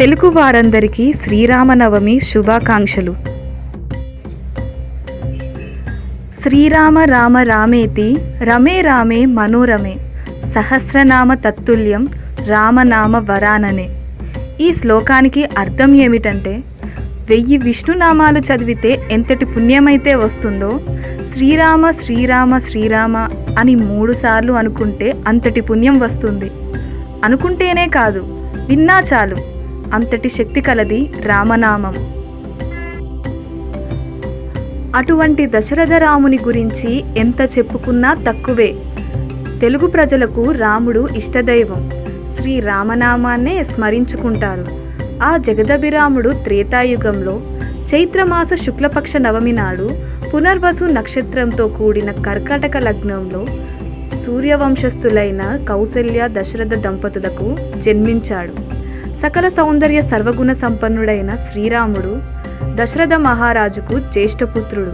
తెలుగు వారందరికీ శ్రీరామనవమి శుభాకాంక్షలు. శ్రీరామ రామ రామేతి రమే రామే మనోరమే సహస్రనామ తత్తుల్యం రామనామ వరాననే. ఈ శ్లోకానికి అర్థం ఏమిటంటే వెయ్యి విష్ణునామాలు చదివితే ఎంతటి పుణ్యమైతే వస్తుందో శ్రీరామ శ్రీరామ శ్రీరామ అని మూడుసార్లు అనుకుంటే అంతటి పుణ్యం వస్తుంది. అనుకుంటేనే కాదు విన్నా చాలు. అంతటి శక్తి కలది రామనామం. అటువంటి దశరథ రాముని గురించి ఎంత చెప్పుకున్నా తక్కువే. తెలుగు ప్రజలకు రాముడు ఇష్టదైవం. శ్రీ రామనామాన్నే స్మరించుకుంటారు. ఆ జగదభిరాముడు త్రేతాయుగంలో చైత్రమాస శుక్లపక్ష నవమి నాడు పునర్వసు నక్షత్రంతో కూడిన కర్కాటక లగ్నంలో సూర్యవంశస్థులైన కౌసల్య దశరథ దంపతులకు జన్మించాడు. సకల సౌందర్య సర్వగుణ సంపన్నుడైన శ్రీరాముడు దశరథ మహారాజుకు జ్యేష్ఠపుత్రుడు.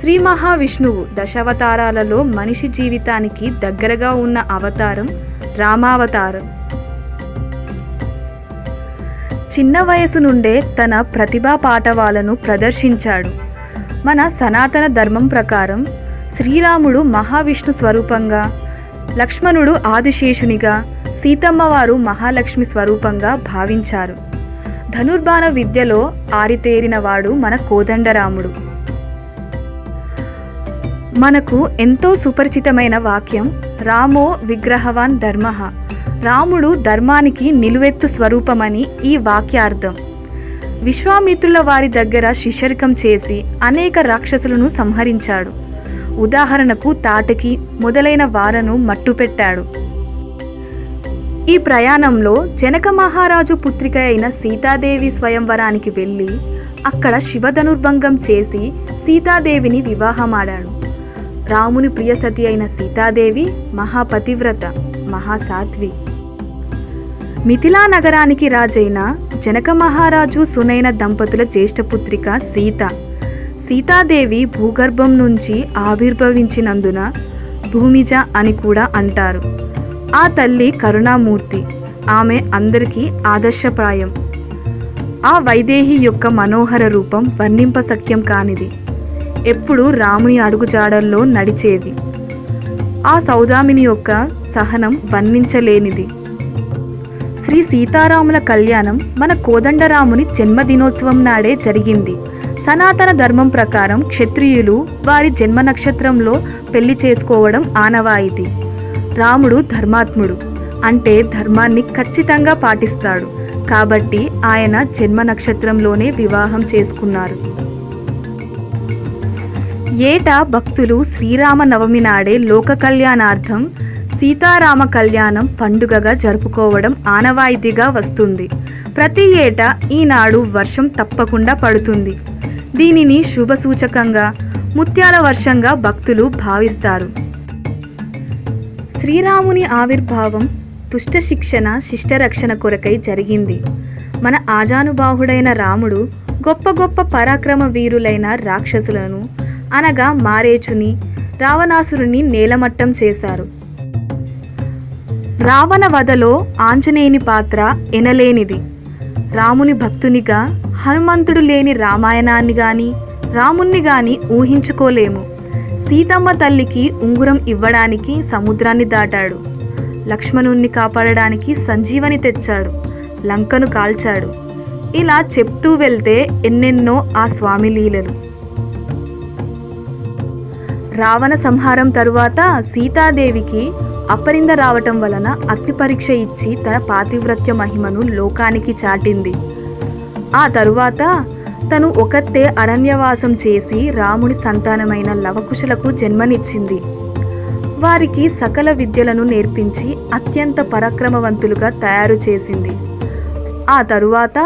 శ్రీ మహావిష్ణువు దశావతారాలలో మనిషి జీవితానికి దగ్గరగా ఉన్న అవతారం రామావతారం. చిన్న వయసు నుండే తన ప్రతిభా పాఠవాలను ప్రదర్శించాడు. మన సనాతన ధర్మం ప్రకారం శ్రీరాముడు మహావిష్ణు స్వరూపంగా లక్ష్మణుడు ఆదిశేషునిగా సీతమ్మవారు మహాలక్ష్మి స్వరూపంగా భావించారు. ధనుర్బాణ విద్యలో ఆరితేరినవాడు మన కోదండరాముడు. మనకు ఎంతో సుపరిచితమైన వాక్యం రామో విగ్రహవాన్ ధర్మ. రాముడు ధర్మానికి నిలువెత్తు స్వరూపమని ఈ వాక్యార్థం. విశ్వామిత్రుల వారి దగ్గర శిష్యరికం చేసి అనేక రాక్షసులను సంహరించాడు. ఉదాహరణకు తాటకి మొదలైన వారను మట్టుపెట్టాడు. ఈ ప్రయాణంలో జనక మహారాజు పుత్రిక అయిన సీతాదేవి స్వయంవరానికి వెళ్ళి అక్కడ శివధనుర్భంగం చేసి సీతాదేవిని వివాహమాడాడు. రాముని ప్రియసతి అయిన సీతాదేవి మహాపతివ్రత మహాసాధ్వి. మిథిలా నగరానికి రాజైన జనక మహారాజు సునైన దంపతుల జ్యేష్ఠపుత్రిక సీత. సీతాదేవి భూగర్భం నుంచి ఆవిర్భవించినందున భూమిజ అని కూడా అంటారు. ఆ తల్లి కరుణామూర్తి. ఆమె అందరికీ ఆదర్శప్రాయం. ఆ వైదేహి యొక్క మనోహర రూపం వర్ణింపసఖ్యం కానిది. ఎప్పుడు రాముని అడుగుజాడల్లో నడిచేది. ఆ సౌదామిని యొక్క సహనం వర్ణించలేనిది. శ్రీ సీతారాముల కళ్యాణం మన కోదండరాముని జన్మదినోత్సవం నాడే జరిగింది. సనాతన ధర్మం ప్రకారం క్షత్రియులు వారి జన్మ నక్షత్రంలో పెళ్ళి చేసుకోవడం ఆనవాయితీ. రాముడు ధర్మాత్ముడు. అంటే ధర్మాన్ని ఖచ్చితంగా పాటిస్తాడు. కాబట్టి ఆయన జన్మ నక్షత్రంలోనే వివాహం చేసుకున్నారు. ఏటా భక్తులు శ్రీరామ నవమి నాడే లోక కళ్యాణార్థం సీతారామ కళ్యాణం పండుగగా జరుపుకోవడం ఆనవాయితీగా వస్తుంది. ప్రతి ఏటా ఈనాడు వర్షం తప్పకుండా పడుతుంది. దీనిని శుభసూచకంగా ముత్యాల వర్షంగా భక్తులు భావిస్తారు. శ్రీరాముని ఆవిర్భావం దుష్ట శిక్షణ శిష్టరక్షణ కొరకై జరిగింది. మన ఆజానుబాహుడైన రాముడు గొప్ప గొప్ప పరాక్రమ వీరులైన రాక్షసులను అనగా మారేచుని రావణాసురుని నేలమట్టం చేశారు. రావణ వధలో ఆంజనేయుని పాత్ర ఎనలేనిది. రాముని భక్తునిగా హనుమంతుడు లేని రామాయణాన్ని గాని రాముణ్ణి గాని ఊహించుకోలేము. సీతమ్మ తల్లికి ఉంగురం ఇవ్వడానికి సముద్రాన్ని దాటాడు. లక్ష్మణుణ్ణి కాపాడడానికి సంజీవని తెచ్చాడు. లంకను కాల్చాడు. ఇలా చెప్తూ వెళ్తే ఎన్నెన్నో ఆ స్వామి లీలలు. రావణ సంహారం తరువాత సీతాదేవికి అపరింద రావటం వలన అగ్ని పరీక్ష ఇచ్చి తన పాతివ్రత్య మహిమను లోకానికి చాటింది. ఆ తరువాత తను ఒకతే అరణ్యవాసం చేసి రాముని సంతానమైన లవకుశులకు జన్మనిచ్చింది. వారికి సకల విద్యలను నేర్పించి అత్యంత పరాక్రమవంతులుగా తయారు చేసింది. ఆ తరువాత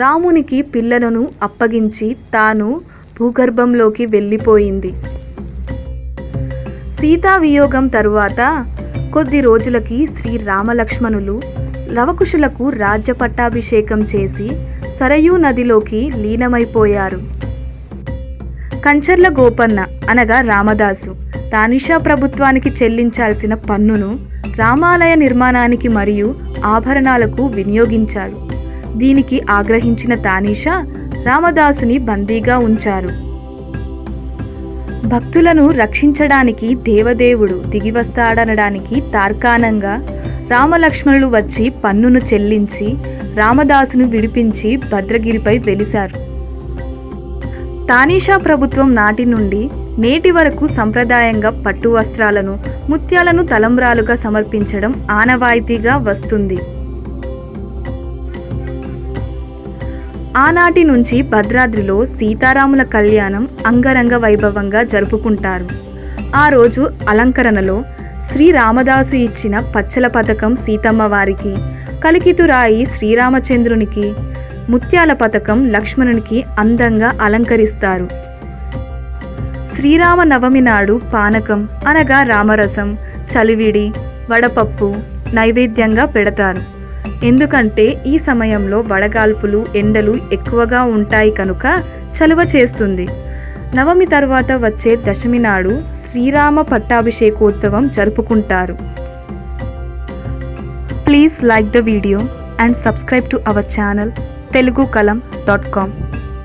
రామునికి పిల్లలను అప్పగించి తాను భూగర్భంలోకి వెళ్ళిపోయింది. సీతా వియోగం తరువాత కొద్ది రోజులకి శ్రీ రామలక్ష్మణులు లవకుశులకు రాజ్య పట్టాభిషేకం చేసి సరయూ నదిలోకి లీనమైపోయారు. కంచర్ల గోపన్న అనగా రామదాసు తానిషా ప్రభుత్వానికి చెల్లించాల్సిన పన్నును రామాలయ నిర్మాణానికి మరియు ఆభరణాలకు వినియోగించాడు దీనికి ఆగ్రహించిన తానీషా రామదాసుని బందీగా ఉంచారు. భక్తులను రక్షించడానికి దేవదేవుడు దిగివస్తాడనడానికి తార్కాణంగా రామలక్ష్మణులు వచ్చి పన్నును చెల్లించి రామదాసును విడిపించి భద్రగిరిపై వెలిశారు. తానీషా ప్రభుత్వం నాటి నుండి నేటి వరకు సంప్రదాయంగా పట్టు వస్త్రాలను ముత్యాలను తలంబ్రాలుగా సమర్పించడం ఆనవాయితీగా వస్తుంది. ఆనాటి నుంచి భద్రాద్రిలో సీతారాముల కళ్యాణం అంగరంగ వైభవంగా జరుపుకుంటారు. ఆ రోజు అలంకరణలో శ్రీ రామదాసు ఇచ్చిన పచ్చల పథకం సీతమ్మ వారికి కలికితురాయి శ్రీరామచంద్రునికి ముత్యాల పథకం లక్ష్మణునికి అందంగా అలంకరిస్తారు. శ్రీరామ నవమి నాడు పానకం అనగా రామరసం చలివిడి వడపప్పు నైవేద్యంగా పెడతారు. ఎందుకంటే ఈ సమయంలో వడగాల్పులు ఎండలు ఎక్కువగా ఉంటాయి కనుక చలువ చేస్తుంది. నవమి తర్వాత వచ్చే దశమి నాడు శ్రీరామ పట్టాభిషేకోత్సవం జరుపుకుంటారు. Please like the video and subscribe to our channel Telugu Kalam dot com.